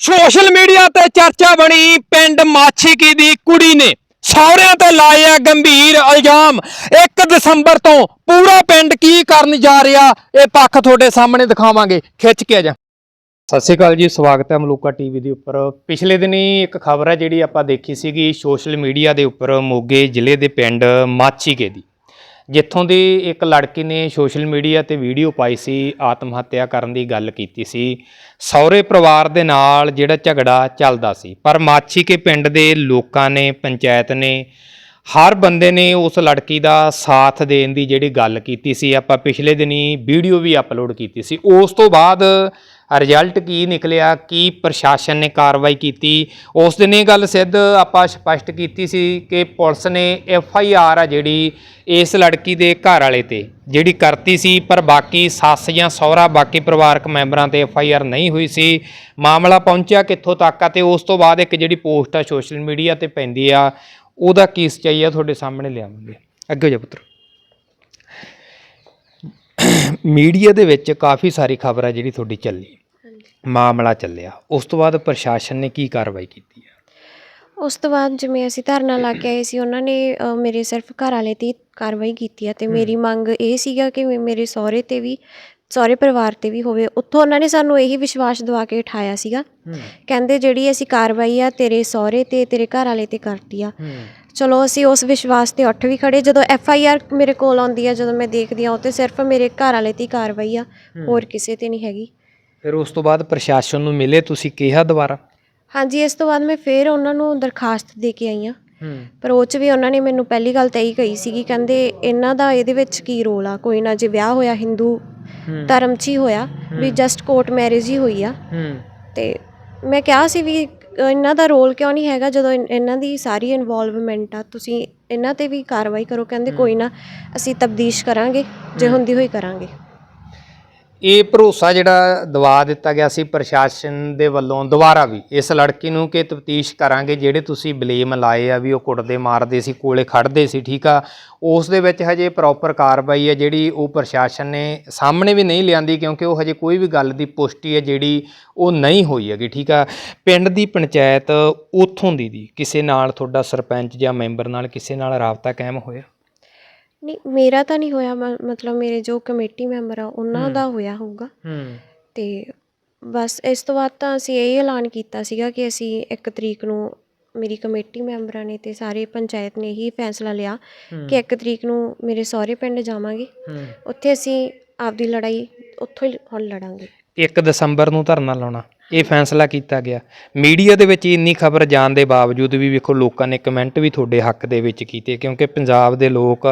Social media ਤੇ ਚਰਚਾ ਬਣੀ ਪਿੰਡ ਮਾਛੀਕੀ ਦੀ ਕੁੜੀ ਨੇ। ਸਹੁਰਿਆਂ ਤੇ ਲਾਇਆ ਗੰਭੀਰ ਇਲਜ਼ਾਮ। 1 ਦਸੰਬਰ ਤੋਂ ਪੂਰਾ ਪਿੰਡ ਕੀ ਕਰਨ ਜਾ ਰਿਹਾ, ਇਹ ਪੱਖ ਤੁਹਾਡੇ ਸਾਹਮਣੇ ਦਿਖਾਵਾਂਗੇ। ਖਿੱਚ ਕੇ ਜਾ। ਸਤਿ ਸ਼੍ਰੀ ਅਕਾਲ ਜੀ, ਸਵਾਗਤ ਹੈ ਮਲੂਕਾ ਟੀਵੀ ਦੇ ਉੱਪਰ। ਪਿਛਲੇ ਦਿਨੀ ਇੱਕ ਖਬਰ ਹੈ ਜਿਹੜੀ ਆਪਾਂ ਦੇਖੀ ਸੀਗੀ ਸੋਸ਼ਲ ਮੀਡੀਆ ਦੇ ਉੱਪਰ ਮੋਗੇ ਜ਼ਿਲ੍ਹੇ ਦੇ ਪਿੰਡ ਮਾਛੀਕੇ ਦੀ। ਜਿੱਥੋਂ ਦੀ ਇੱਕ ਲੜਕੀ ਨੇ ਸੋਸ਼ਲ ਮੀਡੀਆ ਤੇ ਵੀਡੀਓ ਪਾਈ ਸੀ, ਆਤਮ ਹੱਤਿਆ ਕਰਨ ਦੀ ਗੱਲ ਕੀਤੀ ਸੀ। ਸਹੁਰੇ ਪਰਿਵਾਰ ਦੇ ਨਾਲ ਜਿਹੜਾ ਝਗੜਾ ਚੱਲਦਾ ਸੀ, ਪਰ ਮਾਛੀ ਕੇ ਪਿੰਡ ਦੇ ਲੋਕਾਂ ਨੇ, ਪੰਚਾਇਤ ਨੇ, ਹਰ ਬੰਦੇ ਨੇ ਉਸ ਲੜਕੀ ਦਾ ਸਾਥ ਦੇਣ ਦੀ ਜਿਹੜੀ ਗੱਲ ਕੀਤੀ ਸੀ। ਆਪਾਂ ਪਿਛਲੇ ਦਿਨੀ ਵੀਡੀਓ ਵੀ ਅਪਲੋਡ ਕੀਤੀ ਸੀ। ਉਸ ਤੋਂ ਬਾਅਦ ਰਿਜ਼ਲਟ ਕੀ ਨਿਕਲਿਆ, ਕੀ ਪ੍ਰਸ਼ਾਸਨ ਨੇ ਕਾਰਵਾਈ ਕੀਤੀ? ਉਸ ਦਿਨ ਇਹ ਗੱਲ ਸਿੱਧ ਆਪਾਂ ਸਪਸ਼ਟ ਕੀਤੀ ਸੀ ਕਿ ਪੁਲਿਸ ਨੇ ਐਫ ਆਈ ਆਰ ਆ ਜਿਹੜੀ ਇਸ ਲੜਕੀ ਦੇ ਘਰ ਵਾਲੇ ਤੇ, ਜਿਹੜੀ ਕਰਤੀ ਸੀ, ਪਰ ਬਾਕੀ ਸੱਸ ਜਾਂ ਸਹੁਰਾ, ਬਾਕੀ ਪਰਿਵਾਰਕ ਮੈਂਬਰਾਂ ਤੇ ਐਫ ਆਈ ਆਰ ਨਹੀਂ ਹੋਈ ਸੀ। ਮਾਮਲਾ ਪਹੁੰਚਿਆ ਕਿੱਥੋਂ ਤੱਕ ਆ ਤੇ ਉਸ ਤੋਂ ਬਾਅਦ ਇੱਕ ਜਿਹੜੀ ਪੋਸਟ ਆ ਸੋਸ਼ਲ ਮੀਡੀਆ ਤੇ ਪੈਂਦੀ ਆ, ਉਹਦਾ ਕੀ ਸਚਾਈ ਆ ਤੁਹਾਡੇ ਸਾਹਮਣੇ ਲਿਆਵਾਂਗੇ। ਅੱਗੇ ਹੋ ਜਾ ਪੁੱਤਰ। ਮੀਡੀਆ ਦੇ ਵਿੱਚ ਕਾਫੀ ਸਾਰੀ ਖਬਰ ਆ ਜਿਹੜੀ ਤੁਹਾਡੀ ਚੱਲੀ। ਮਾਮਲਾ ਚੱਲਿਆ। ਉਸ ਤੋਂ ਬਾਅਦ ਪ੍ਰਸ਼ਾਸਨ ਨੇ ਕੀ ਕਾਰਵਾਈ ਕੀਤੀ ਆ? ਉਸ ਤੋਂ ਬਾਅਦ ਜਿਵੇਂ ਅਸੀਂ ਧਰਨਾ ਲਾ ਕੇ ਆਏ ਸੀ ਉਹਨਾਂ ਨੇ ਅ, ਮੇਰੇ ਸਿਰਫ ਘਰ ਵਾਲੇ ਤੇ ਹੀ ਕਾਰਵਾਈ ਕੀਤੀ ਹੈ ਤੇ ਮੇਰੀ ਮੰਗ ਇਹ ਸੀਗਾ ਕਿ ਮੇ- ਮੇਰੇ ਸਹੁਰੇ ਤੇ ਵੀ ਸਹੁਰੇ ਪਰਿਵਾਰ ਤੇ ਵੀ ਹੋਵੇ। ਉੱਥੋਂ ਉਹਨਾਂ ਨੇ ਸਾਨੂੰ ਇਹੀ ਵਿਸ਼ਵਾਸ ਦਿਵਾ ਕੇ ਉਠਾਇਆ ਸੀਗਾ। ਕਹਿੰਦੇ ਜਿਹੜੀ ਅਸੀਂ ਕਾਰਵਾਈ ਆ ਤੇਰੇ ਸਹੁਰੇ ਤੇ ਤੇਰੇ ਘਰ ਵਾਲੇ ਤੇ ਕਰਤੀ ਆ। ਚਲੋ ਅਸੀਂ ਉਸ ਵਿਸ਼ਵਾਸ ਤੇ ਉੱਠ ਵੀ ਖੜੇ। ਜਦੋਂ ਐਫ ਆਈ ਆਰ ਮੇਰੇ ਕੋਲ ਆਉਂਦੀ ਆ ਜਦੋਂ ਮੈਂ ਦੇਖਦੀ ਆ ਉਹ ਤੇ ਸਿਰਫ ਮੇਰੇ ਘਰ ਵਾਲੇ ਹੀ ਕਾਰਵਾਈ ਆ ਹੋਰ ਕਿਸੇ ਤੇ ਨਹੀਂ ਹੈਗੀ। ਫਿਰ ਉਸ ਤੋਂ ਬਾਅਦ ਪ੍ਰਸ਼ਾਸਨ ਨੂੰ ਮਿਲੇ ਤੁਸੀਂ ਕਿਹਾ ਦੁਬਾਰਾ? ਹਾਂਜੀ ਇਸ ਤੋਂ ਬਾਅਦ ਮੈਂ ਫੇਰ ਉਹਨਾਂ ਨੂੰ ਦਰਖਾਸਤ ਦੇ ਕੇ ਆਈ ਆ। ਹੂੰ। ਪਰ ਉਹ ਚ ਵੀ ਉਹਨਾਂ ਨੇ ਮੈਨੂੰ ਪਹਿਲੀ ਗੱਲ ਤਾਂ ਇਹੀ ਕਹੀ ਸੀਗੀ ਕਹਿੰਦੇ ਇਹਨਾਂ ਦਾ ਇਹਦੇ ਵਿੱਚ ਕੀ ਰੋਲ ਆ? ਕੋਈ ਨਾ ਜੇ ਵਿਆਹ ਹੋਇਆ ਹਿੰਦੂ ਧਰਮ 'ਚ ਹੀ ਹੋਇਆ ਵੀ ਜਸਟ ਕੋਰਟ ਮੈਰਿਜ ਹੀ ਹੋਈ ਆ। ਹੂੰ। ਤੇ ਮੈਂ ਕਿਹਾ ਸੀ ਵੀ ਇਹਨਾਂ ਦਾ ਰੋਲ ਕਿਉਂ ਨਹੀਂ ਹੈਗਾ ਜਦੋਂ ਇਹਨਾਂ ਦੀ ਸਾਰੀ ਇਨਵੋਲਵਮੈਂਟ ਆ ਤੁਸੀਂ ਇਹਨਾਂ ਤੇ ਵੀ ਕਾਰਵਾਈ ਕਰੋ ਕਹਿੰਦੇ ਕੋਈ ਨਾ ਅਸੀਂ ਤਬਦੀਸ਼ ਕਰਾਂਗੇ ਜੇ ਹੁੰਦੀ ਹੋਈ ਕਰਾਂਗੇ। ਇਹ ਭਰੋਸਾ ਜਿਹੜਾ ਦਵਾ ਦਿੱਤਾ ਗਿਆ ਸੀ ਪ੍ਰਸ਼ਾਸਨ ਦੇ ਵੱਲੋਂ ਦੁਬਾਰਾ ਵੀ, ਇਸ ਲੜਕੀ ਨੂੰ ਕਿ ਤਫਤੀਸ਼ ਕਰਾਂਗੇ, ਜਿਹੜੇ ਤੁਸੀਂ ਬਲੇਮ ਲਾਏ ਆ ਵੀ ਉਹ ਕੁੱਟਦੇ ਮਾਰਦੇ ਸੀ, ਕੋਲੇ ਖੜਦੇ ਸੀ, ਠੀਕ ਆ? ਉਸ ਦੇ ਵਿੱਚ ਹਜੇ ਪ੍ਰੋਪਰ ਕਾਰਵਾਈ ਹੈ ਜਿਹੜੀ ਉਹ ਪ੍ਰਸ਼ਾਸਨ ਨੇ ਸਾਹਮਣੇ ਵੀ ਨਹੀਂ ਲਿਆਂਦੀ ਕਿਉਂਕਿ ਉਹ ਹਜੇ ਕੋਈ ਵੀ ਗੱਲ ਦੀ ਪੁਸ਼ਟੀ ਹੈ ਜਿਹੜੀ ਉਹ ਨਹੀਂ ਹੋਈ ਹੈਗੀ, ਠੀਕ ਆ? ਪਿੰਡ ਦੀ ਪੰਚਾਇਤ ਉਥੋਂ ਦੀ ਦੀ, ਕਿਸੇ ਨਾਲ ਤੁਹਾਡਾ ਸਰਪੰਚ ਜਾਂ ਮੈਂਬਰ ਨਾਲ ਕਿਸੇ ਨਾਲ ਰਾਬਤਾ ਕਾਇਮ ਹੋਇਆ? ਨਹੀਂ ਮੇਰਾ ਤਾਂ ਨਹੀਂ ਹੋਇਆ ਮ- ਮਤਲਬ ਮੇਰੇ ਜੋ ਕਮੇਟੀ ਮੈਂਬਰ ਆ ਉਹਨਾਂ ਦਾ ਹੋਇਆ ਹੋਊਗਾ। ਹੂੰ। ਤੇ ਬਸ ਇਸ ਤੋਂ ਬਾਅਦ ਤਾਂ ਅਸੀਂ ਇਹ ਐਲਾਨ ਕੀਤਾ ਸੀਗਾ ਕਿ ਅਸੀਂ ਇੱਕ ਤਰੀਕ ਨੂੰ ਮੇਰੀ ਕਮੇਟੀ ਮੈਂਬਰਾਂ ਨੇ ਤੇ ਸਾਰੇ ਪੰਚਾਇਤ ਨੇ ਹੀ ਫੈਸਲਾ ਲਿਆ ਕਿ ਇੱਕ ਤਰੀਕ ਨੂੰ ਮੇਰੇ ਸਹੁਰੇ ਪਿੰਡ ਜਾਵਾਂਗੇ। ਹੂੰ। ਉੱਥੇ ਅਸੀਂ ਆਪਦੀ ਲੜਾਈ ਉੱਥੋਂ ਹੀ ਹੁਣ ਲੜਾਂਗੇ। 1 ਦਸੰਬਰ ਨੂੰ ਧਰਨਾ ਲਾਉਣਾ। ਇਹ ਫੈਸਲਾ ਕੀਤਾ ਗਿਆ। ਮੀਡੀਆ ਦੇ ਵਿੱਚ ਇੰਨੀ ਖਬਰ ਜਾਣ ਦੇ ਬਾਵਜੂਦ ਵੀ ਵੇਖੋ ਲੋਕਾਂ ਨੇ ਕਮੈਂਟ ਵੀ ਤੁਹਾਡੇ ਹੱਕ ਦੇ ਵਿੱਚ ਕੀਤੇ ਕਿਉਂਕਿ ਪੰਜਾਬ ਦੇ ਲੋਕ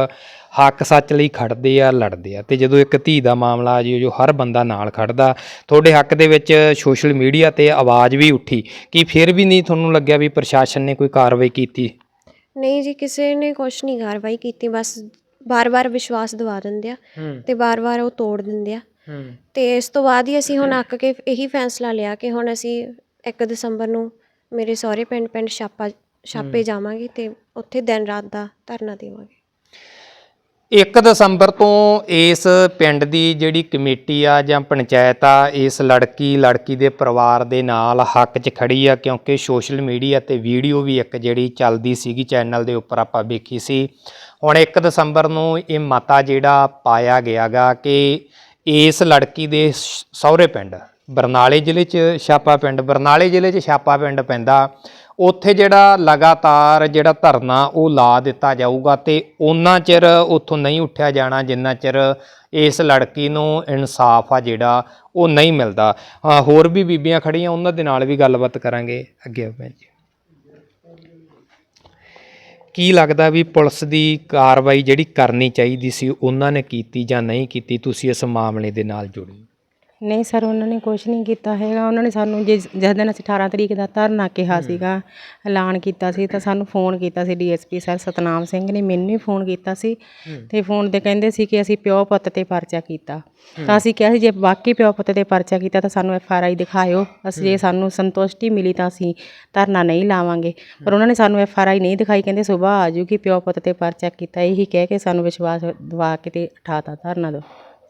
ਹੱਕ ਸੱਚ ਲਈ ਖੜਦੇ ਆ ਲੜਦੇ ਆ। ਤੇ ਜਦੋਂ ਇੱਕ ਧੀ ਦਾ ਮਾਮਲਾ ਆ ਜੀ ਜੋ ਹਰ ਬੰਦਾ ਨਾਲ ਖੜਦਾ ਤੁਹਾਡੇ ਹੱਕ ਦੇ ਵਿੱਚ ਸੋਸ਼ਲ ਮੀਡੀਆ ਤੇ ਆਵਾਜ਼ ਵੀ ਉੱਠੀ। ਕਿ ਫਿਰ ਵੀ ਨਹੀਂ ਤੁਹਾਨੂੰ ਲੱਗਿਆ ਵੀ ਪ੍ਰਸ਼ਾਸਨ ਨੇ ਕੋਈ ਕਾਰਵਾਈ ਕੀਤੀ? ਨਹੀਂ ਜੀ ਕਿਸੇ ਨੇ ਕੁਛ ਨਹੀਂ ਕਾਰਵਾਈ ਕੀਤੀ। ਬਸ ਬਾਰ-ਬਾਰ ਵਿਸ਼ਵਾਸ ਦਿਵਾ ਦਿੰਦੇ ਆ ਤੇ ਬਾਰ-ਬਾਰ ਉਹ ਤੋੜ ਦਿੰਦੇ ਆ। ਹੂੰ। ਤੇ ਇਸ ਤੋਂ ਬਾਅਦ ਹੀ ਅਸੀਂ ਹੁਣ ਅੱਕ ਕੇ ਇਹੀ ਫੈਸਲਾ ਲਿਆ ਕਿ ਹੁਣ ਅਸੀਂ 1 ਦਸੰਬਰ ਨੂੰ ਮੇਰੇ ਸਹੁਰੇ ਪਿੰਡ ਪਿੰਡ ਛਾਪਾ ਛਾਪੇ ਜਾਵਾਂਗੇ ਤੇ ਉੱਥੇ ਦਿਨ ਰਾਤ ਦਾ ਧਰਨਾ ਦੇਵਾਂਗੇ। 1 ਦਸੰਬਰ ਤੋਂ ਇਸ ਪਿੰਡ ਦੀ ਜਿਹੜੀ ਕਮੇਟੀ ਆ ਜਾਂ ਪੰਚਾਇਤ ਆ ਇਸ ਲੜਕੀ ਲੜਕੀ ਦੇ ਪਰਿਵਾਰ ਦੇ ਨਾਲ ਹੱਕ 'ਚ ਖੜੀ ਆ ਕਿਉਂਕਿ ਸੋਸ਼ਲ ਮੀਡੀਆ ਤੇ ਵੀਡੀਓ ਵੀ ਇੱਕ ਜਿਹੜੀ ਚੱਲਦੀ ਸੀਗੀ ਚੈਨਲ ਦੇ ਉੱਪਰ ਆਪਾਂ ਵੇਖੀ ਸੀ। ਹੁਣ 1 ਦਸੰਬਰ ਨੂੰ ਇਹ ਮਤਾ ਜਿਹੜਾ ਪਾਇਆ ਗਿਆਗਾ ਕਿ ਇਸ ਲੜਕੀ ਦੇ ਸਹੁਰੇ ਪਿੰਡ, ਬਰਨਾਲੇ ਜ਼ਿਲ੍ਹੇ 'ਚ ਛਾਪਾ ਪਿੰਡ, ਬਰਨਾਲੇ ਜ਼ਿਲ੍ਹੇ 'ਚ ਛਾਪਾ ਪਿੰਡ ਪੈਂਦਾ। ਉੱਥੇ ਜਿਹੜਾ ਲਗਾਤਾਰ ਜਿਹੜਾ ਧਰਨਾ ਉਹ ਲਾ ਦਿੱਤਾ ਜਾਊਗਾ ਤੇ ਉਹਨਾਂ ਚਿਰ ਉੱਥੋਂ ਨਹੀਂ ਉੱਠਿਆ ਜਾਣਾ, ਜਿੰਨਾ ਚਿਰ ਇਸ ਲੜਕੀ ਨੂੰ ਇਨਸਾਫ ਆ ਜਿਹੜਾ, ਉਹ ਨਹੀਂ ਮਿਲਦਾ। ਹੋਰ ਵੀ ਬੀਬੀਆਂ ਖੜੀਆਂ ਉਹਨਾਂ ਦੇ ਨਾਲ ਵੀ ਗੱਲਬਾਤ ਕਰਾਂਗੇ। ਅੱਗੇ ਆਓ ਜੀ। ਕੀ ਲੱਗਦਾ ਵੀ ਪੁਲਿਸ ਦੀ ਕਾਰਵਾਈ ਜਿਹੜੀ ਕਰਨੀ ਚਾਹੀਦੀ ਸੀ, ਉਹਨਾਂ ਨੇ ਕੀਤੀ ਜਾਂ ਨਹੀਂ ਕੀਤੀ? ਤੁਸੀਂ ਇਸ ਮਾਮਲੇ ਦੇ ਨਾਲ ਜੁੜੇ ਨਹੀਂ ਸਰ ਉਹਨਾਂ ਨੇ ਕੁਝ ਨਹੀਂ ਕੀਤਾ ਹੈਗਾ। ਉਹਨਾਂ ਨੇ ਸਾਨੂੰ ਜਿਸ ਜਿਸ ਦਿਨ ਅਸੀਂ 18 ਤਰੀਕ ਦਾ ਧਰਨਾ ਕਿਹਾ ਸੀਗਾ ਐਲਾਨ ਕੀਤਾ ਸੀ ਤਾਂ ਸਾਨੂੰ ਫੋਨ ਕੀਤਾ ਸੀ ਡੀਐਸਪੀ ਸਰ ਸਤਨਾਮ ਸਿੰਘ ਨੇ ਮੈਨੂੰ ਹੀ ਫੋਨ ਕੀਤਾ ਸੀ ਤੇ ਫੋਨ ਤੇ ਕਹਿੰਦੇ ਸੀ ਕਿ ਅਸੀਂ ਪਿਓ ਪੁੱਤ ਤੇ ਪਰਚਾ ਕੀਤਾ। ਤਾਂ ਅਸੀਂ ਕਿਹਾ ਸੀ ਜੇ ਵਾਕਈ ਪਿਓ ਪੁੱਤ ਤੇ ਪਰਚਾ ਕੀਤਾ ਤਾਂ ਸਾਨੂੰ ਐਫ ਆਰ ਆਈ ਦਿਖਾਇਓ। ਅਸੀਂ ਜੇ ਸਾਨੂੰ ਸੰਤੁਸ਼ਟੀ ਮਿਲੀ ਤਾਂ ਅਸੀਂ ਧਰਨਾ ਨਹੀਂ ਲਾਵਾਂਗੇ। ਪਰ ਉਹਨਾਂ ਨੇ ਸਾਨੂੰ ਐਫ ਆਰ ਆਈ ਨਹੀਂ ਦਿਖਾਈ ਕਹਿੰਦੇ ਸਵੇਰ ਆ ਜੂਗੀ ਪਿਓ ਪੁੱਤ ਤੇ ਪਰਚਾ ਕੀਤਾ। ਇਹੀ ਕਹਿ ਕੇ ਸਾਨੂੰ ਵਿਸ਼ਵਾਸ ਦਿਵਾ ਕੇ ਤੇ ਉਠਾਤਾ ਧਰਨਾ ਦੋ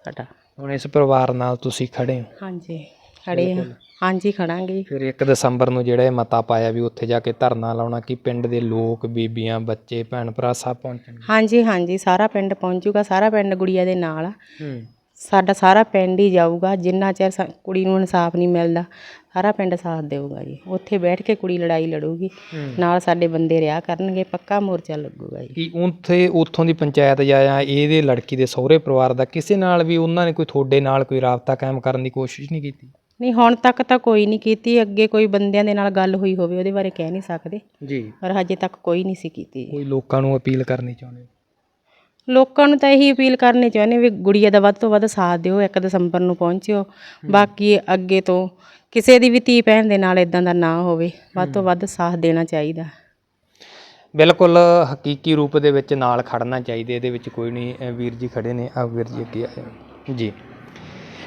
ਸਾਡਾ। ਹੁਣ ਇਸ ਪਰਿਵਾਰ ਨਾਲ ਤੁਸੀਂ ਖੜੇ ਹੋ? ਹਾਂਜੀ ਖੜੇ ਆ ਹਾਂਜੀ ਖੜਾਂਗੇ। ਫਿਰ 1 ਦਸੰਬਰ ਨੂੰ ਜਿਹੜਾ ਇਹ ਮਤਾ ਪਾਇਆ ਵੀ ਉੱਥੇ ਜਾ ਕੇ ਧਰਨਾ ਲਾਉਣਾ ਕਿ ਪਿੰਡ ਦੇ ਲੋਕ ਬੀਬੀਆਂ ਬੱਚੇ ਭੈਣ ਭਰਾ ਸਭ ਪਹੁੰਚਣਗੇ। ਹਾਂਜੀ ਹਾਂਜੀ ਸਾਰਾ ਪਿੰਡ ਪਹੁੰਚੂਗਾ ਸਾਰਾ ਪਿੰਡ ਗੁੜੀਆ ਦੇ ਨਾਲ ਆ। ਹੂੰ। ਸਾਡਾ ਸਾਰਾ ਪਿੰਡ ਹੀ ਜਾਊਗਾ ਜਿੰਨਾ ਚਿਰ ਕੁੜੀ ਨੂੰ ਇਨਸਾਫ ਨਹੀਂ ਮਿਲਦਾ। ਸਾਰਾ ਪਿੰਡ ਸਾਥ ਦੇਊਗਾ ਜੀ। ਉੱਥੇ ਬੈਠ ਕੇ ਕੁੜੀ ਲੜਾਈ ਲੜੂਗੀ। ਨਾਲ ਸਾਡੇ ਬੰਦੇ ਰਿਹਾ ਕਰਨਗੇ ਪੱਕਾ ਮੋਰਚਾ ਲੱਗੂਗਾ ਜੀ। ਕਿ ਉੱਥੇ ਉੱਥੋਂ ਦੀ ਪੰਚਾਇਤ ਜਾਂ ਇਹਦੇ ਲੜਕੀ ਦੇ ਸਹੁਰੇ ਪਰਿਵਾਰ ਦਾ ਕਿਸੇ ਨਾਲ ਵੀ ਉਹਨਾਂ ਨੇ ਕੋਈ ਤੁਹਾਡੇ ਨਾਲ ਕੋਈ ਰਾਬਤਾ ਕਾਇਮ ਕਰਨ ਦੀ ਕੋਸ਼ਿਸ਼ ਨਹੀਂ ਕੀਤੀ? ਨਹੀਂ ਹੁਣ ਤੱਕ ਤਾਂ ਕੋਈ ਨਹੀਂ ਕੀਤੀ। ਅੱਗੇ ਕੋਈ ਬੰਦਿਆਂ ਦੇ ਨਾਲ ਗੱਲ ਹੋਈ ਹੋਵੇ ਉਹਦੇ ਬਾਰੇ ਕਹਿ ਨਹੀਂ ਸਕਦੇ। ਜੀ। ਪਰ ਹਜੇ ਤੱਕ ਕੋਈ ਨਹੀਂ ਸੀ ਕੀਤੀ। ਕੋਈ ਲੋਕਾਂ ਨੂੰ ਅਪੀਲ ਕਰਨੀ ਚਾਹੁੰਦੇ? ਲੋਕਾਂ ਨੂੰ ਤਾਂ ਇਹੀ ਅਪੀਲ ਕਰਨੀ ਚਾਹੁੰਦੇ ਵੀ ਗੁੜੀਆ ਦਾ ਵੱਧ ਤੋਂ ਵੱਧ ਸਾਥ ਦਿਓ 1 ਦਸੰਬਰ ਨੂੰ ਪਹੁੰਚਿਓ। ਬਾਕੀ ਅੱਗੇ ਤੋਂ ਕਿਸੇ ਦੀ ਵੀ ਧੀ ਭੈਣ ਦੇ ਨਾਲ ਇਦਾਂ ਦਾ ਨਾ ਹੋਵੇ ਵੱਧ ਤੋਂ ਵੱਧ ਸਾਥ ਦੇਣਾ ਚਾਹੀਦਾ। ਬਿਲਕੁਲ ਹਕੀਕੀ ਰੂਪ ਦੇ ਵਿੱਚ ਨਾਲ ਖੜਨਾ ਚਾਹੀਦਾ ਇਹਦੇ ਵਿੱਚ ਕੋਈ ਨਹੀਂ ਵੀਰ ਜੀ ਖੜੇ ਨੇ ਆ ਵੀਰ ਜੀ ਅੱਗੇ ਆਏ ਜੀ।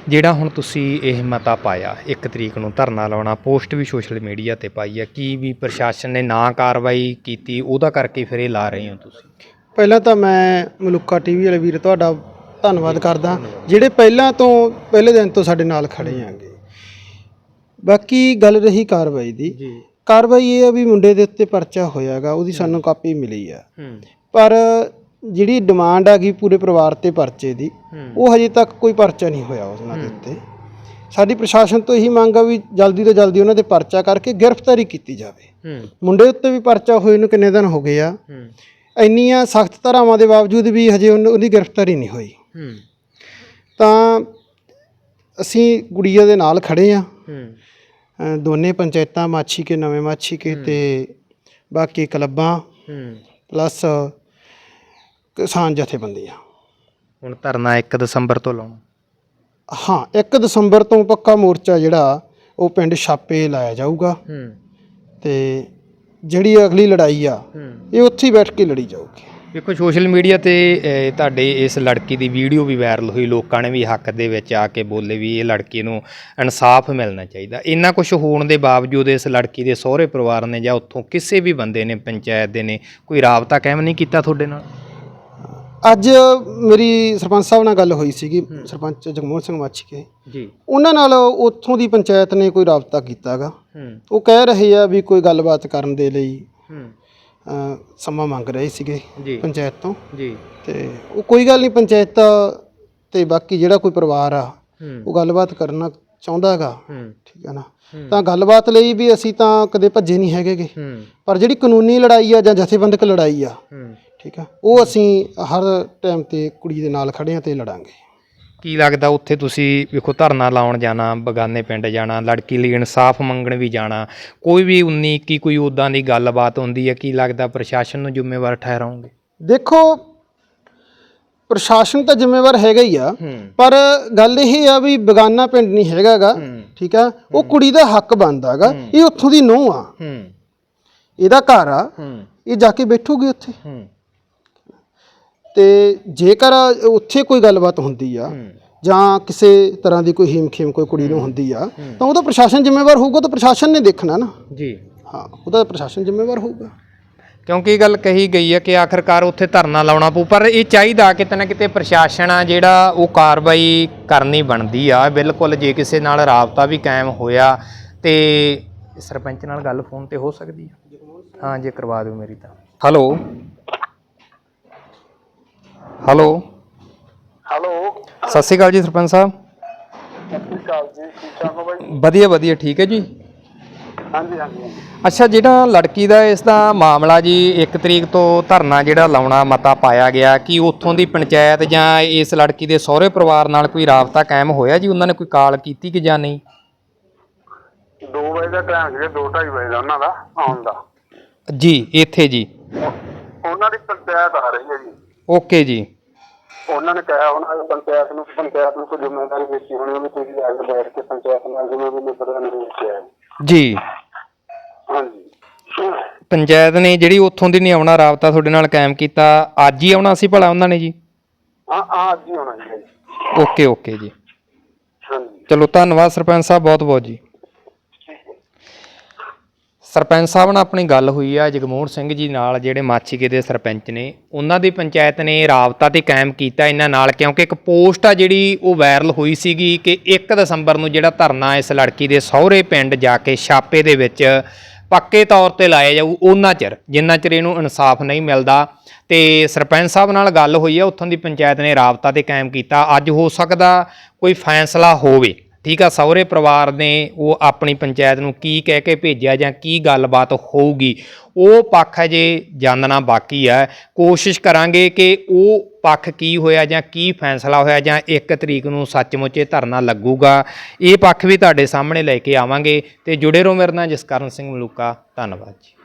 ਜਿਹੜਾ ਹੁਣ ਤੁਸੀਂ ਇਹ ਮਤਾ ਪਾਇਆ ਇੱਕ ਤਰੀਕ ਨੂੰ ਧਰਨਾ ਲਾਉਣਾ ਪੋਸਟ ਵੀ ਸੋਸ਼ਲ ਮੀਡੀਆ ਤੇ ਪਾਈ ਹੈ ਕੀ ਵੀ ਪ੍ਰਸ਼ਾਸਨ ਨੇ ਨਾ ਕਾਰਵਾਈ ਕੀਤੀ ਉਹਦਾ ਕਰਕੇ ਫਿਰ ਇਹ ਲਾ ਰਹੇ ਹੋ ਤੁਸੀਂ? ਪਹਿਲਾਂ ਤਾਂ ਮੈਂ ਮਲੁੱਕਾ ਟੀਵੀ ਵਾਲੇ ਵੀਰ ਤੁਹਾਡਾ ਧੰਨਵਾਦ ਕਰਦਾ। ਜਿਹੜੇ ਪਹਿਲਾਂ ਤੋਂ ਪਹਿਲੇ ਦਿਨ ਤੋਂ ਸਾਡੇ ਨਾਲ ਖੜੇ ਆਂਗੇ ਬਾਕੀ ਗੱਲ ਰਹੀ ਕਾਰਵਾਈ ਦੀ। ਜੀ। ਕਾਰਵਾਈ ਇਹ ਆ ਵੀ ਮੁੰਡੇ ਦੇ ਉੱਤੇ ਪਰਚਾ ਹੋਇਆਗਾ ਉਹਦੀ ਸਾਨੂੰ ਕਾਪੀ ਮਿਲੀ ਆ। ਪਰ ਜਿਹੜੀ ਡਿਮਾਂਡ ਹੈਗੀ ਪੂਰੇ ਪਰਿਵਾਰ ਤੇ ਪਰਚੇ ਦੀ ਉਹ ਹਜੇ ਤੱਕ ਕੋਈ ਪਰਚਾ ਨਹੀਂ ਹੋਇਆ ਉਹਨਾਂ ਦੇ ਉੱਤੇ ਸਾਡੀ ਪ੍ਰਸ਼ਾਸਨ ਤੋਂ ਇਹੀ ਮੰਗ ਆ ਵੀ ਜਲਦੀ ਤੋਂ ਜਲਦੀ ਉਹਨਾਂ ਦੇ ਪਰਚਾ ਕਰਕੇ ਗ੍ਰਿਫਤਾਰੀ ਕੀਤੀ ਜਾਵੇ। ਮੁੰਡੇ ਉੱਤੇ ਵੀ ਪਰਚਾ ਹੋਏ ਨੂੰ ਕਿੰਨੇ ਦਿਨ ਹੋ ਗਏ ਆ। ਇੰਨੀਆਂ ਸਖਤ ਧਾਰਾਵਾਂ ਦੇ ਬਾਵਜੂਦ ਵੀ ਹਜੇ ਉਹਨ- ਉਹਦੀ ਗ੍ਰਿਫਤਾਰੀ ਨਹੀਂ ਹੋਈ। ਹੂੰ। ਤਾਂ ਅਸੀਂ ਗੁੜੀਆ ਦੇ ਨਾਲ ਖੜੇ ਆ। ਹੂੰ। ਦੋਨੇ ਪੰਚਾਇਤਾਂ ਮਾਛੀ ਕੇ ਨਵੇਂ ਮਾਛੀ ਕੇ ਤੇ ਬਾਕੀ ਕਲੱਬਾਂ ਹੂੰ। ਪਲੱਸ ਕਿਸਾਨ ਜਥੇਬੰਦੀਆਂ। ਹੁਣ ਧਰਨਾ 1 ਦਸੰਬਰ ਤੋਂ ਲਾਉਣਾ। ਹਾਂ 1 ਦਸੰਬਰ ਤੋਂ ਪੱਕਾ ਮੋਰਚਾ ਜਿਹੜਾ ਉਹ ਪਿੰਡ ਛਾਪੇ ਲਾਇਆ ਜਾਊਗਾ। ਹੂੰ। ਤੇ ਜਿਹੜੀ ਅਗਲੀ ਲੜਾਈ ਆ ਇਹ ਉੱਥੇ ਹੀ ਬੈਠ ਕੇ ਲੜੀ ਜਾਊਗੀ। ਦੇਖੋ ਸੋਸ਼ਲ ਮੀਡੀਆ ਤੇ ਅਹ, ਤੁਹਾਡੇ ਇਸ ਲੜਕੀ ਦੀ ਵੀਡੀਓ ਵੀ ਵਾਇਰਲ ਹੋਈ ਲੋਕਾਂ ਨੇ ਵੀ ਹੱਕ ਦੇ ਵਿੱਚ ਆ ਕੇ ਬੋਲੇ ਵੀ ਇਹ ਲੜਕੀ ਨੂੰ ਇਨਸਾਫ ਮਿਲਣਾ ਚਾਹੀਦਾ। ਇੰਨਾ ਕੁਝ ਹੋਣ ਦੇ ਬਾਵਜੂਦ ਇਸ ਲੜਕੀ ਦੇ ਸਹੁਰੇ ਪਰਿਵਾਰ ਨੇ ਜਾਂ ਉੱਥੋਂ ਕਿਸੇ ਵੀ ਬੰਦੇ ਨੇ ਪੰਚਾਇਤ ਦੇ ਨੇ ਕੋਈ ਰਾਬਤਾ ਕਾਇਮ ਨਹੀਂ ਕੀਤਾ ਤੁਹਾਡੇ ਨਾਲ? ਅੱਜ ਮੇਰੀ ਸਰਪੰਚ ਸਾਹਿਬ ਨਾਲ ਗੱਲ ਹੋਈ ਸੀਗੀ ਸਰਪੰਚ ਜਗਮੋਹਨ ਸਿੰਘ ਮਾਛੀਕੇ। ਜੀ। ਉਹਨਾਂ ਨਾਲ ਉੱਥੋਂ ਦੀ ਪੰਚਾਇਤ ਨੇ ਕੋਈ ਰਾਬਤਾ ਕੀਤਾਗਾ। ਉਹ ਕਹਿ ਰਹੇ ਆ ਵੀ ਕੋਈ ਗੱਲਬਾਤ ਕਰਨ ਦੇ ਲਈ ਸਮਾਂ ਮੰਗ ਰਹੇ ਸੀਗੇ ਪੰਚਾਇਤ ਤੋਂ। ਜੀ। ਤੇ ਉਹ ਕੋਈ ਗੱਲ ਨਹੀਂ ਪੰਚਾਇਤ ਤੇ ਬਾਕੀ ਜਿਹੜਾ ਕੋਈ ਪਰਿਵਾਰ ਆ ਉਹ ਗੱਲਬਾਤ ਕਰਨਾ ਚਾਹੁੰਦਾ ਹੈਗਾ ਠੀਕ ਹੈ ਨਾ? ਤਾਂ ਗੱਲਬਾਤ ਲਈ ਵੀ ਅਸੀਂ ਤਾਂ ਕਦੇ ਭੱਜੇ ਨਹੀਂ ਹੈਗੇਗੇ। ਪਰ ਜਿਹੜੀ ਕਾਨੂੰਨੀ ਲੜਾਈ ਆ ਜਾਂ ਜਥੇਬੰਦਕ ਲੜਾਈ ਆ ਠੀਕ ਆ? ਉਹ ਅਸੀਂ ਹਰ ਟਾਈਮ ਤੇ ਕੁੜੀ ਦੇ ਨਾਲ ਖੜੇ ਆ ਤੇ ਲੜਾਂਗੇ। ਕੀ ਲੱਗਦਾ ਉੱਥੇ ਤੁਸੀਂ ਵੇਖੋ ਧਰਨਾ ਲਾਉਣ ਜਾਣਾ ਬਗਾਨੇ ਪਿੰਡ ਜਾਣਾ ਲੜਕੀ ਲਈ ਇਨਸਾਫ ਮੰਗਣ ਵੀ ਜਾਣਾ ਕੋਈ ਵੀ 19 21 ਕੋਈ ਉਦਾਂ ਦੀ ਗੱਲਬਾਤ ਹੁੰਦੀ ਹੈ? ਕੀ ਲੱਗਦਾ ਪ੍ਰਸ਼ਾਸਨ ਨੂੰ ਜ਼ਿੰਮੇਵਾਰ ਠਹਿਰਾਉਂਗੇ? ਦੇਖੋ ਪ੍ਰਸ਼ਾਸਨ ਤਾਂ ਜ਼ਿੰਮੇਵਾਰ ਹੈਗਾ ਹੀ ਆ ਪਰ ਗੱਲ ਇਹ ਆ ਵੀ ਬਗਾਨਾ ਪਿੰਡ ਨਹੀਂ ਹੈਗਾਗਾ ਠੀਕ ਆ? ਉਹ ਕੁੜੀ ਦਾ ਹੱਕ ਬਣਦਾਗਾ ਇਹ ਉੱਥੋਂ ਦੀ ਨੂੰਹ ਆ। ਇਹਦਾ ਘਰ ਆ। ਇਹ ਜਾ ਕੇ ਬੈਠੂਗੀ ਉੱਥੇ। ਤੇ ਜੇਕਰ ਉੱਥੇ ਕੋਈ ਗੱਲਬਾਤ ਹੁੰਦੀ ਆ ਜਾਂ ਕਿਸੇ ਤਰ੍ਹਾਂ ਦੀ ਕੋਈ ਹੀਮਖੇਮ ਕੋਈ ਕੁੜੀ ਨੂੰ ਹੁੰਦੀ ਆ ਤਾਂ ਉਹਦਾ ਪ੍ਰਸ਼ਾਸਨ ਜ਼ਿੰਮੇਵਾਰ ਹੋਊਗਾ ਤਾਂ ਪ੍ਰਸ਼ਾਸਨ ਨੇ ਦੇਖਣਾ ਨਾ। ਜੀ। ਹਾਂ ਉਹਦਾ ਪ੍ਰਸ਼ਾਸਨ ਜ਼ਿੰਮੇਵਾਰ ਹੋਊਗਾ। ਕਿਉਂਕਿ ਇਹ ਗੱਲ ਕਹੀ ਗਈ ਹੈ ਕਿ ਆਖਰਕਾਰ ਉੱਥੇ ਧਰਨਾ ਲਾਉਣਾ ਪਊ ਪਰ ਇਹ ਚਾਹੀਦਾ ਕਿਤੇ ਨਾ ਕਿਤੇ ਪ੍ਰਸ਼ਾਸਨ ਆ ਜਿਹੜਾ ਉਹ ਕਾਰਵਾਈ ਕਰਨੀ ਬਣਦੀ ਆ। ਬਿਲਕੁਲ ਜੇ ਕਿਸੇ ਨਾਲ ਰਾਬਤਾ ਵੀ ਕਾਇਮ ਹੋਇਆ ਤੇ ਸਰਪੰਚ ਨਾਲ ਗੱਲ ਫੋਨ ਤੇ ਹੋ ਸਕਦੀ ਹੈ ਹਾਂ ਜੇ ਕਰਵਾ ਦਿਓ ਮੇਰੀ ਤਾਂ। ਹੈਲੋ। ਹੈਲੋ। ਹੈਲੋ। ਸਤਿ ਸ਼੍ਰੀ ਅਕਾਲ ਜੀ ਸਰਪੰਚ ਸਾਹਿਬ। ਸਤਿ ਸ਼੍ਰੀ ਅਕਾਲ ਜੀ ਠੀਕ ਠਾਕ ਹੋ ਬਾਈ? ਵਧੀਆ ਵਧੀਆ ਠੀਕ ਹੈ ਜੀ। ਹਾਂਜੀ ਹਾਂਜੀ। ਅੱਛਾ ਜਿਹੜਾ ਲੜਕੀ ਦਾ ਇਸ ਦਾ ਮਾਮਲਾ ਜੀ 1 ਤਰੀਕ ਤੋਂ ਧਰਨਾ ਜਿਹੜਾ ਲਾਉਣਾ ਮਤਾ ਪਾਇਆ ਗਿਆ ਕਿ ਉੱਥੋਂ ਦੀ ਪੰਚਾਇਤ ਜਾਂ ਇਸ ਲੜਕੀ ਦੇ ਸਹੁਰੇ ਪਰਿਵਾਰ ਨਾਲ ਕੋਈ ਰਾਬਤਾ ਕਾਇਮ ਹੋਇਆ ਜੀ? ਉਹਨਾਂ ਨੇ ਕੋਈ ਕਾਲ ਕੀਤੀ ਕਿ ਜਾਂ ਨਹੀਂ? ਦੋ ਵਜੇ ਦਾ ਟਾਈਮ ਸੀਗਾ ਦੋ ਢਾਈ ਵਜੇ ਦਾ ਉਹਨਾਂ ਦਾ ਆਉਣ ਦਾ। ਜੀ ਇੱਥੇ ਜੀ। ਉਹ- ਉਹਨਾਂ ਦੀ ਪੰਚਾਇਤ ਆ ਰਹੀ ਹੈ ਜੀ। ਓਕੇ ਜੀ। ਉਹਨਾਂ ਨੇ ਕਿਹਾ ਉਹਨਾਂ ਦੀ ਪੰਚਾਇਤ ਨੂੰ ਪੰਚਾਇਤ ਨੂੰ ਕੋਈ ਜ਼ਿੰਮੇਵਾਰੀ ਦਿੱਤੀ ਹੋਣੀ ਵੀ ਤੁਸੀਂ ਆ ਕੇ ਬੈਠ ਕੇ ਪੰਚਾਇਤ ਨਾਲ ਜਿਵੇਂ ਵੀ ਨਿਬੜਨ ਨਹੀਂ ਕਿਹਾ ਜੀ। ਹਾਂਜੀ। ਪੰਚਾਇਤ ਨੇ ਜਿਹੜੀ ਉੱਥੋਂ ਦੀ ਨਹੀਂ ਆਉਣਾ ਰਾਬਤਾ ਤੁਹਾਡੇ ਨਾਲ ਕਾਇਮ ਕੀਤਾ ਅੱਜ ਹੀ ਆਉਣਾ ਸੀ ਭਲਾ ਉਹਨਾਂ ਨੇ ਜੀ? ਹਾਂ ਹਾਂ ਅੱਜ ਹੀ ਹੋਣਾ ਜੀ। ਓਕੇ ਓਕੇ ਜੀ। ਹਾਂਜੀ। ਚਲੋ ਧੰਨਵਾਦ ਸਰਪੰਚ ਸਾਹਿਬ ਬਹੁਤ ਬਹੁਤ ਜੀ। ਸਰਪੰਚ ਸਾਹਿਬ ਨਾਲ ਆਪਣੀ ਗੱਲ ਹੋਈ ਆ, ਜਗਮੋਹਨ ਸਿੰਘ ਜੀ ਨਾਲ, ਜਿਹੜੇ ਮਾਛੀਕੇ ਦੇ ਸਰਪੰਚ ਨੇ। ਉਹਨਾਂ ਦੀ ਪੰਚਾਇਤ ਨੇ ਰਾਬਤਾ ਤੇ ਕਾਇਮ ਕੀਤਾ ਇਹਨਾਂ ਨਾਲ, ਕਿਉਂਕਿ ਇੱਕ ਪੋਸਟ ਆ ਜਿਹੜੀ ਉਹ ਵਾਇਰਲ ਹੋਈ ਸੀਗੀ ਕਿ 1 ਦਸੰਬਰ ਨੂੰ ਜਿਹੜਾ ਧਰਨਾ ਇਸ ਲੜਕੀ ਦੇ ਸਹੁਰੇ ਪਿੰਡ ਜਾ ਕੇ ਛਾਪੇ ਦੇ ਵਿੱਚ ਪੱਕੇ ਤੌਰ ਤੇ ਲਾਇਆ ਜਾਊ, ਉਹਨਾਂ ਚਿਰ, ਜਿੰਨਾ ਚਿਰ ਇਹਨੂੰ ਇਨਸਾਫ ਨਹੀਂ ਮਿਲਦਾ। ਤੇ ਸਰਪੰਚ ਸਾਹਿਬ ਨਾਲ ਗੱਲ ਹੋਈ ਆ, ਉੱਥੋਂ ਦੀ ਪੰਚਾਇਤ ਨੇ ਰਾਬਤਾ ਤੇ ਕਾਇਮ ਕੀਤਾ। ਅੱਜ ਹੋ ਸਕਦਾ ਕੋਈ ਫੈਸਲਾ ਹੋਵੇ। ਠੀਕ ਆ, ਸਹੁਰੇ ਪਰਿਵਾਰ ਨੇ ਉਹ ਆਪਣੀ ਪੰਚਾਇਤ ਨੂੰ ਕੀ ਕਹਿ ਕੇ ਭੇਜਿਆ ਜਾਂ ਕੀ ਗੱਲਬਾਤ ਹੋਊਗੀ, ਉਹ ਪੱਖ ਅਜੇ ਜਾਣਨਾ ਬਾਕੀ ਹੈ ਕੋਸ਼ਿਸ਼ ਕਰਾਂਗੇ ਕਿ ਉਹ ਪੱਖ ਕੀ ਹੋਇਆ ਜਾਂ ਕੀ ਫੈਸਲਾ ਹੋਇਆ ਜਾਂ 1 ਤਰੀਕ ਨੂੰ ਸੱਚਮੁੱਚ ਇਹ ਧਰਨਾ ਲੱਗੂਗਾ। ਇਹ ਪੱਖ ਵੀ ਤੁਹਾਡੇ ਸਾਹਮਣੇ ਲੈ ਕੇ ਆਵਾਂਗੇ। ਤੇ ਜੁੜੇ ਰਹੋ ਮੇਰੇ ਨਾਲ ਜਸਕਰਨ ਸਿੰਘ ਮਲੂਕਾ। ਧੰਨਵਾਦ ਜੀ।